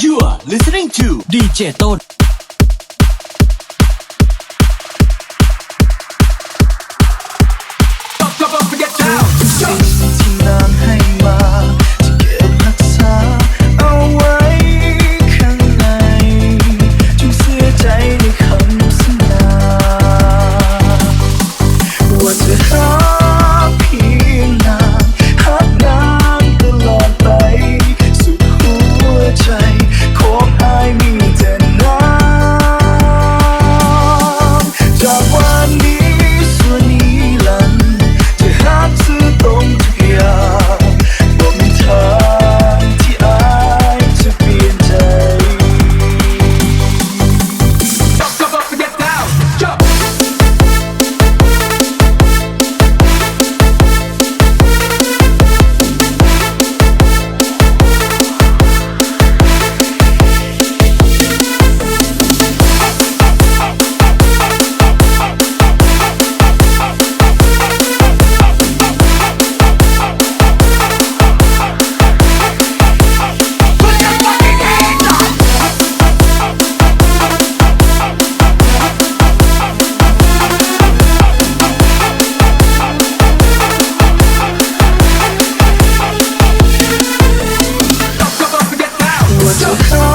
You are listening to DJ ต้นสิ่งที่น้ำใหมาจะเก็บรักษาเอาไว้ข้างในจงเสียใจในคำสัญญาว่าจะรั so